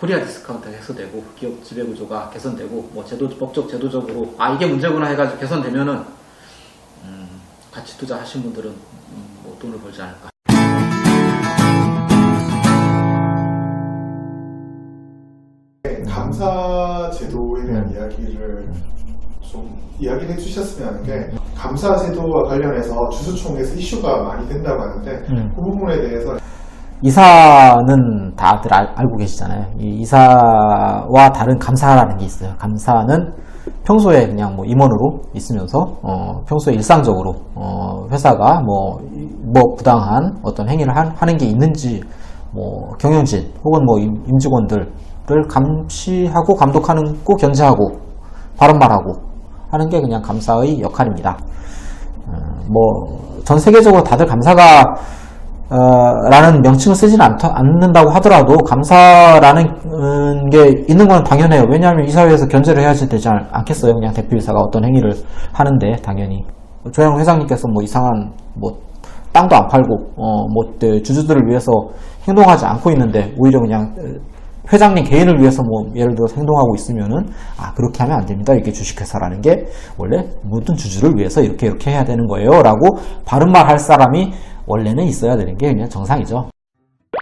코리아 디스카운트 해소되고 기업 지배 구조가 개선되고 뭐 제도 법적 제도적으로 아 이게 문제구나 해가지고 개선되면은 음, 같이 투자하신 분들은 음, 뭐 돈을 벌지 않을까. 감사 제도에 대한 이야기를 좀 이야기를 해주셨으면 하는 게 감사 제도와 관련해서 주수총회에서 이슈가 많이 된다고 하는데 음. 그 부분에 대해서 이사는 다들 알, 알고 계시잖아요. 이 이사와 다른 감사라는 게 있어요. 감사는 평소에 그냥 뭐 임원으로 있으면서 어, 평소에 일상적으로 어, 회사가 뭐, 뭐 부당한 어떤 행위를 한- 하는 게 있는지 뭐 경영진 혹은 뭐 임- 임직원들을 감시하고 감독하는 고 견제하고 바른 말하고 하는 게 그냥 감사의 역할입니다. 뭐전 세계적으로 다들 감사가 어, 라는 명칭을 쓰지는 않, 않는다고 하더라도 감사라는 음, 게 있는 건 당연해요. 왜냐하면 이사회에서 견제를 해야지 되지 않, 않겠어요. 그냥 대표이사가 어떤 행위를 하는데 당연히 조영 회장님께서 뭐 이상한 뭐 땅도 안 팔고 어 뭐 주주들을 위해서 행동하지 않고 있는데 오히려 그냥 어, 회장님 개인을 위해서 뭐 예를 들어서 행동하고 있으면은 아 그렇게 하면 안 됩니다. 이게 주식회사라는 게 원래 모든 주주를 위해서 이렇게 이렇게 해야 되는 거예요 라고 바른 말 할 사람이 원래는 있어야 되는 게 그냥 정상이죠.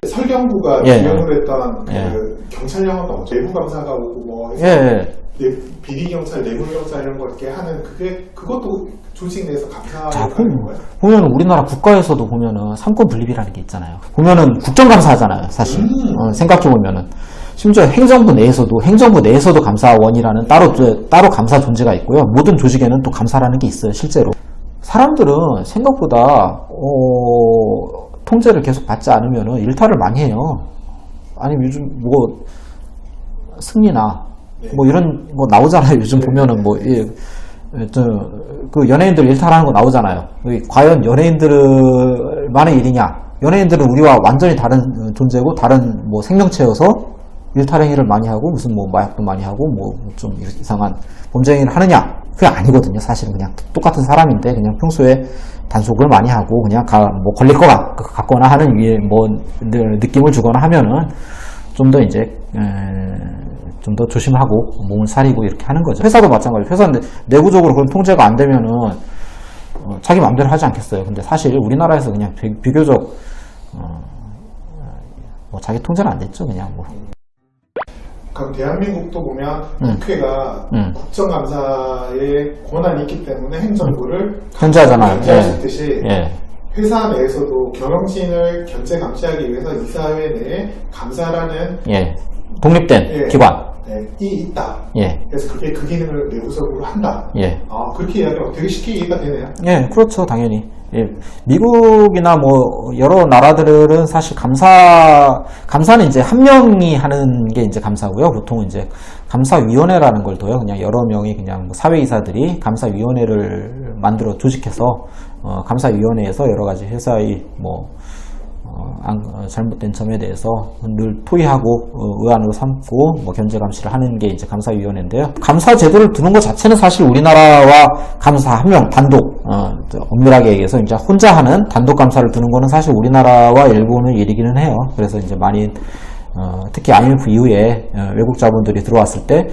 설경부가 예. 지원을 했던 그 예. 경찰 영화가 뭐죠? 내부 감사가 오고 뭐 해서 예, 예. 내- 비리 경찰, 내부 경찰 이런 거 이렇게 하는 그게 그것도 조직 내에서 감사 자, 역할인 보면, 거예요? 보면은 우리나라 국가에서도 보면은 삼권 분립이라는 게 있잖아요. 보면은 국정감사 하잖아요, 사실. 음. 어, 생각해 보면은. 심지어 행정부 내에서도, 행정부 내에서도 감사원이라는 따로, 따로 감사 존재가 있고요. 모든 조직에는 또 감사라는 게 있어요, 실제로. 사람들은 생각보다, 어, 통제를 계속 받지 않으면은 일탈을 많이 해요. 아니, 요즘 뭐, 승리나, 네. 뭐 이런 거 나오잖아요. 요즘 네. 보면은 뭐, 예, 예, 저, 그 연예인들 일탈하는 거 나오잖아요. 이 과연 연예인들만의 일이냐? 연예인들은 우리와 완전히 다른 어, 존재고 다른 뭐 생명체여서 일탈 행위를 많이 하고 무슨 뭐 마약도 많이 하고 뭐 좀 이상한 범죄 행위를 하느냐? 그게 아니거든요. 사실은 그냥 똑같은 사람인데 그냥 평소에 단속을 많이 하고 그냥 가, 뭐 걸릴 것 같, 같거나 하는 위에 뭐 느- 느낌을 주거나 하면은 좀 더 이제 좀 더 조심하고 몸을 사리고 이렇게 하는 거죠. 회사도 마찬가지로 회사는 내부적으로 그런 통제가 안 되면은 어, 자기 마음대로 하지 않겠어요. 근데 사실 우리나라에서 그냥 비, 비교적 어, 뭐 자기 통제는 안 됐죠. 그냥 뭐. 그럼 대한민국도 보면 음. 국회가 음. 국정감사에 권한이 있기 때문에 행정부를 견제하잖아요. 견제할 수 예. 있듯이 예. 회사 내에서도 경영진을 견제 감시하기 위해서 이사회 내에 감사라는 예. 독립된 예. 기관. 네, 이 있다. 예. 그래서 그게 그 기능을 내부적으로 한다. 예. 아 그렇게 이야기하면 되게 쉽게 이해가 되네요. 예, 그렇죠, 당연히. 예, 미국이나 뭐 여러 나라들은 사실 감사 감사는 이제 한 명이 하는 게 이제 감사고요. 보통 이제 감사위원회라는 걸 둬요. 그냥 여러 명이 그냥 뭐 사회이사들이 감사위원회를 만들어 조직해서 어, 감사위원회에서 여러 가지 회사의 뭐 어, 안- 어, 잘못된 점에 대해서 늘 토의하고 어, 의안으로 삼고 뭐 견제 감시를 하는 게 이제 감사위원회인데요. 감사 제도를 두는 것 자체는 사실 우리나라와 감사 한 명 단독 어, 저 엄밀하게 얘기해서 이제 혼자 하는 단독 감사를 두는 거는 사실 우리나라와 일본의 일이기는 해요. 그래서 이제 많이 어, 특히 IMF 이후에 어, 외국 자본들이 들어왔을 때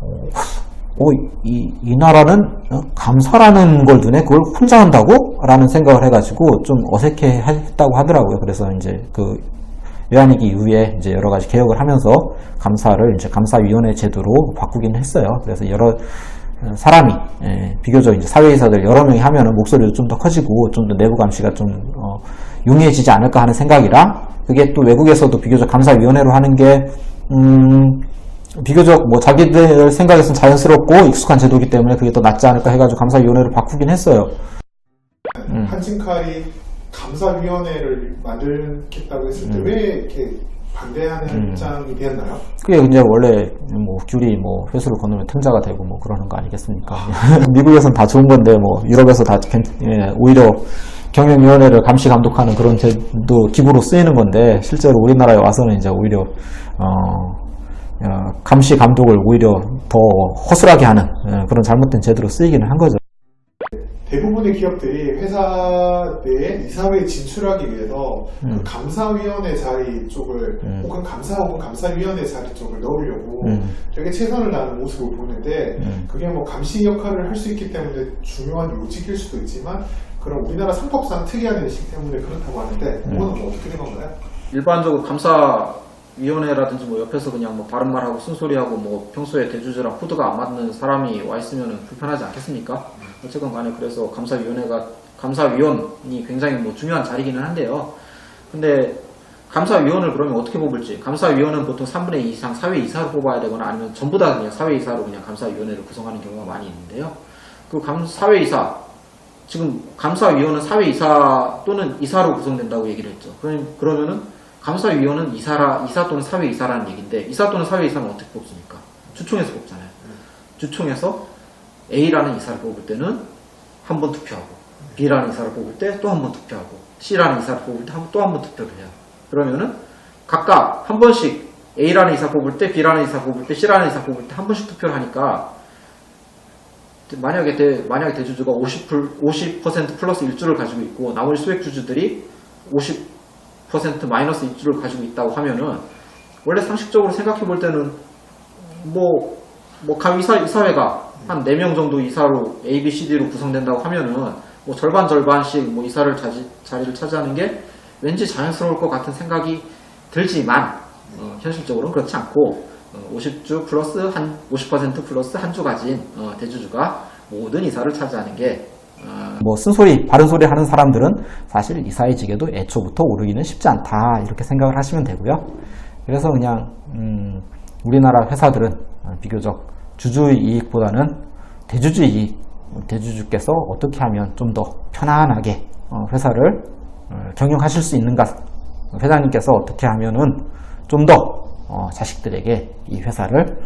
어, 이, 이 나라는 어, 감사라는 걸 눈에 그걸 혼자 한다고? 라는 생각을 해가지고 좀 어색해 했다고 하더라고요. 그래서 이제 그 외환위기 이후에 이제 여러 가지 개혁을 하면서 감사를 이제 감사위원회 제도로 바꾸긴 했어요. 그래서 여러 어, 사람이 예, 비교적 이제 사회이사들 여러 명이 하면은 목소리도 좀 더 커지고 좀 더 내부 감시가 좀 어, 용이해지지 않을까 하는 생각이라 그게 또 외국에서도 비교적 감사위원회로 하는 게 음, 비교적 뭐 자기들 생각에서는 자연스럽고 익숙한 제도이기 때문에 그게 더 낫지 않을까 해가지고 감사위원회를 바꾸긴 했어요. 음. 한진칼이 감사위원회를 만들겠다고 했을 때 음. 왜 이렇게 반대하는 음. 입장이 되었나요? 그게 이제 원래 뭐 귤이 뭐 회수를 건너면 틈자가 되고 뭐 그러는 거 아니겠습니까? 미국에서는 다 좋은 건데 뭐 유럽에서 다 괜- 예, 오히려 경영위원회를 감시 감독하는 그런 제도 기구로 쓰이는 건데 실제로 우리나라에 와서는 이제 오히려 어, 어, 감시 감독을 오히려 더 허술하게 하는 예, 그런 잘못된 제도로 쓰이기는 한 거죠. 대부분의 기업들이 회사 내에 이사회에 진출하기 위해서 그 음. 감사위원회 자리 쪽을 음. 혹은 감사 혹은 감사위원회 자리 쪽을 넣으려고 음. 되게 최선을 다하는 모습을 보는데 음. 그게 뭐 감시 역할을 할 수 있기 때문에 중요한 요직일 수도 있지만 그런 우리나라 상법상 특이한 인식 때문에 그렇다고 하는데 음. 그거는 뭐 어떻게 된 건가요? 일반적으로 감사 위원회라든지 뭐 옆에서 그냥 뭐 바른 말하고 쓴소리하고 뭐 평소에 대주주랑 코드가 안 맞는 사람이 와 있으면 불편하지 않겠습니까? 어쨌건 간에 그래서 감사위원회가 감사위원이 굉장히 뭐 중요한 자리기는 한데요. 근데 감사위원을 그러면 어떻게 뽑을지 감사위원은 보통 3분의 2 이상 사회 이사로 뽑아야 되거나 아니면 전부 다 그냥 사회 이사로 그냥 감사위원회를 구성하는 경우가 많이 있는데요. 그 감, 사회 이사 지금 감사위원은 사회 이사 또는 이사로 구성된다고 얘기를 했죠. 그러면은 감사위원은 이사라, 이사 또는 사회이사라는 얘기인데, 이사 또는 사회이사는 어떻게 뽑습니까? 주총에서 뽑잖아요. 주총에서 A라는 이사를 뽑을 때는 한 번 투표하고, B라는 이사를 뽑을 때 또 한 번 투표하고, C라는 이사를 뽑을 때 또 한 번 투표를 해요. 그러면은 각각 한 번씩 A라는 이사 뽑을 때, B라는 이사 뽑을 때, C라는 이사 뽑을 때 한 번씩 투표를 하니까 만약에 대, 만약에 대주주가 50, 50% 플러스 일주를 가지고 있고 나머지 수액 주주들이 50% 마이너스 일주를 가지고 있다고 하면은 원래 상식적으로 생각해 볼 때는 뭐, 뭐, 각 이사, 이사회가 한 4명 정도 이사로 A, B, C, D로 구성된다고 하면은 뭐 절반 절반씩 뭐 이사를 자지, 자리를 차지하는 게 왠지 자연스러울 것 같은 생각이 들지만 어, 현실적으로는 그렇지 않고 50주 플러스 한 50% 플러스 한 주 가진 어, 대주주가 모든 이사를 차지하는 게 어, 뭐 쓴소리, 바른 소리 하는 사람들은 사실 이사회직에도 애초부터 오르기는 쉽지 않다 이렇게 생각을 하시면 되고요. 그래서 그냥 음, 우리나라 회사들은 어, 비교적 주주 이익보다는 대주주 이익, 대주주께서 어떻게 하면 좀 더 편안하게 어, 회사를 어, 경영하실 수 있는가, 회장님께서 어떻게 하면은 좀더 어, 자식들에게 이 회사를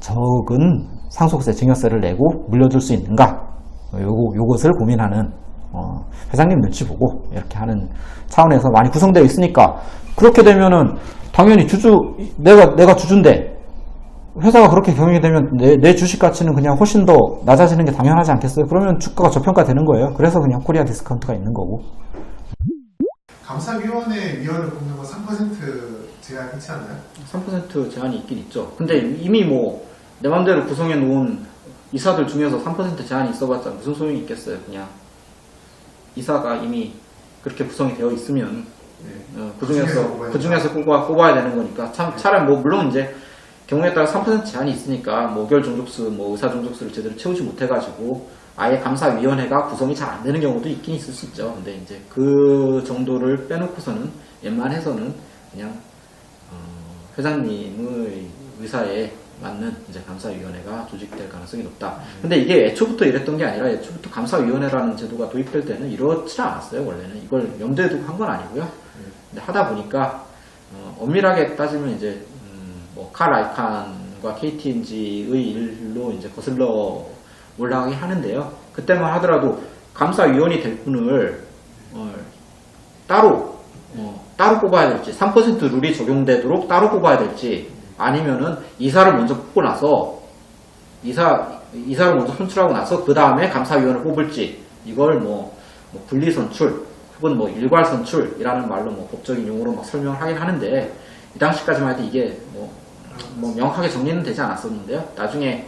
적은 상속세, 증여세를 내고 물려줄 수 있는가, 어, 요거, 요것을 고민하는 어, 회장님 눈치 보고 이렇게 하는 차원에서 많이 구성되어 있으니까 그렇게 되면은 당연히 주주 내가 내가 주주인데 회사가 그렇게 경영이 되면 내, 내 주식 가치는 그냥 훨씬 더 낮아지는 게 당연하지 않겠어요? 그러면 주가가 저평가되는 거예요. 그래서 그냥 코리아 디스카운트가 있는 거고. 감사위원회 위원을 뽑는 건 3% 제한 있지 않나요? 3% 제한이 있긴 있죠. 근데 이미 뭐 내 맘대로 구성해 놓은 이사들 중에서 3% 제한이 있어봤자 무슨 소용이 있겠어요. 그냥 이사가 이미 그렇게 구성이 되어 있으면 네. 어, 그 중에서 그 중에서 그 중에서 뽑아 뽑아야 되는 거니까 참 차라리 뭐 물론 이제 경우에 따라 3% 제한이 있으니까 뭐 의결 종족수 뭐 의사 종족수를 제대로 채우지 못해가지고 아예 감사위원회가 구성이 잘 안 되는 경우도 있긴 있을 수 있죠. 근데 이제 그 정도를 빼놓고서는 웬만해서는 그냥 어, 회장님의 의사에 맞는 이제 감사위원회가 조직될 가능성이 높다. 근데 이게 애초부터 이랬던 게 아니라 애초부터 감사위원회라는 제도가 도입될 때는 이렇지 않았어요. 원래는 이걸 염두에 두고 한 건 아니고요. 근데 하다 보니까 어, 엄밀하게 따지면 이제 음, 뭐칼 아이칸과 KTNG의 일로 이제 거슬러 올라가게 하는데요. 그때만 하더라도 감사위원이 될 분을 어, 따로 어, 따로 뽑아야 될지 3% 룰이 적용되도록 따로 뽑아야 될지 아니면은 이사를 먼저 뽑고 나서 이사 이사를 먼저 선출하고 나서 그 다음에 감사위원을 뽑을지 이걸 뭐, 뭐 분리 선출 혹은 뭐 일괄 선출이라는 말로 뭐 법적인 용어로 막 설명을 하긴 하는데 이 당시까지만 해도 이게 뭐, 뭐 명확하게 정리는 되지 않았었는데요. 나중에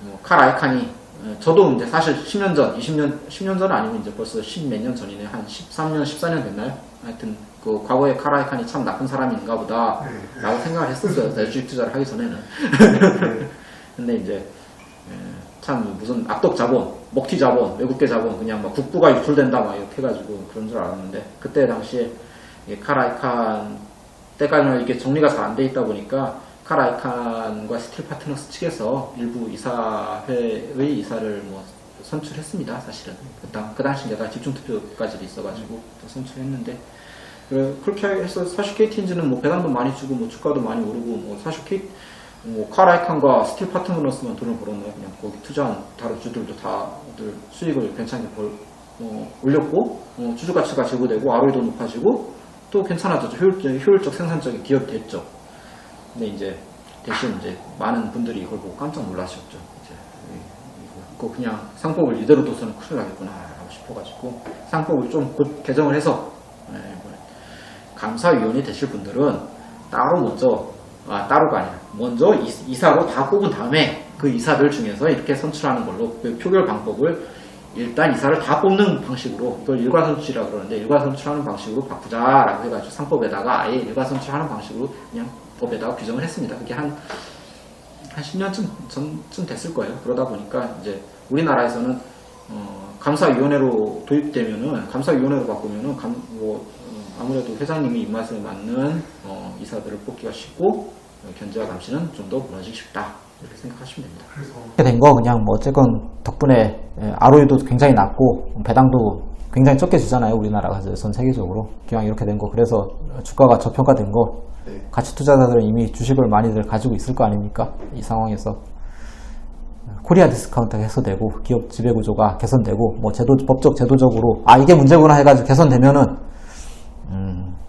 뭐 칼 아이칸이 어, 저도 이제 사실 10년 전, 20년, 10년 전 아니면 이제 벌써 10 몇 년 전이네. 한 13년, 14년 됐나요? 하여튼 그 과거에 칼 아이칸이 참 나쁜 사람인가 보다 네. 라고 생각을 했었어요. 내 주식 투자를 하기 전에는. 네. 근데 이제 에, 참 무슨 악덕 자본, 먹튀 자본, 외국계 자본 그냥 막 국부가 유출된다 막 이렇게 해가지고 그런 줄 알았는데 그때 당시에 카라이칸 때까지는 이게 정리가 잘 안 돼 있다 보니까 카라이칸과 스틸 파트너스 측에서 일부 이사회의 이사를 뭐 선출했습니다. 사실은 그, 당, 그 당시 내가 집중 투표까지도 있어가지고 또 선출했는데 그래, 그렇게 해서 사실 KTNG는 뭐 배당도 많이 주고 뭐 주가도 많이 오르고 뭐 사실 K 뭐 카라이칸과 스틸 파트너스만 돈을 벌었네요. 그냥 거기 투자한 다른 주들도 다들 수익을 괜찮게 벌, 어, 올렸고 어, 주주 가치가 제고되고 ROE도 높아지고 또 괜찮아졌죠. 효율적, 효율적 생산적인 기업이 됐죠. 근데 이제 대신 이제 많은 분들이 이걸 보고 깜짝 놀라셨죠. 이제 이- 그 그냥 상법을 이대로 둬서는 큰일 나겠구나 라고 싶어가지고 상법을 좀 곧 개정을 해서 감사위원이 되실 분들은 따로 먼저 아 따로가 아니라 먼저 이- 이사로 다 뽑은 다음에 그 이사들 중에서 이렇게 선출하는 걸로 그 표결 방법을 일단 이사를 다 뽑는 방식으로 이걸 일괄 선출이라 그러는데 일괄 선출하는 방식으로 바꾸자라고 해가지고 상법에다가 아예 일괄 선출하는 방식으로 그냥 법에다가 규정을 했습니다. 그게 한 한 10년쯤 전쯤 됐을 거예요. 그러다 보니까 이제 우리나라에서는 어, 감사위원회로 도입되면은 감사위원회로 바꾸면은 감, 뭐 어, 아무래도 회장님이 입맛에 맞는 어, 이사들을 뽑기가 쉽고 어, 견제와 감시는 좀 더 무너지기 쉽다. 이렇게 생각하시면 됩니다. 그래서 이렇게 된 거 그냥 뭐 어쨌건 덕분에 예, ROE도 굉장히 낮고 배당도 굉장히 적게 주잖아요 우리나라가 전 세계적으로. 기왕 이렇게 된 거. 그래서 주가가 저평가된 거. 네. 가치 투자자들은 이미 주식을 많이들 가지고 있을 거 아닙니까? 이 상황에서. 코리아 디스카운트가 해소되고 기업 지배 구조가 개선되고 뭐 제도 법적 제도적으로 아 이게 문제구나 해가지고 개선되면은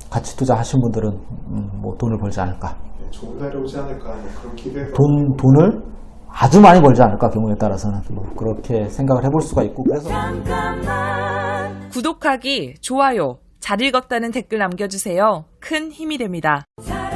음, 가치 투자 하신 분들은 음, 뭐 돈을 벌지 않을까 네, 좋은 날이 오지 않을까 뭐 그런 기대가 돈, 돈을 아주 많이 벌지 않을까 경우에 따라서는 뭐 그렇게 생각을 해볼 수가 있고 그래서 구독하기, 좋아요, 잘 읽었다는 댓글 남겨주세요. 큰 힘이 됩니다. 잘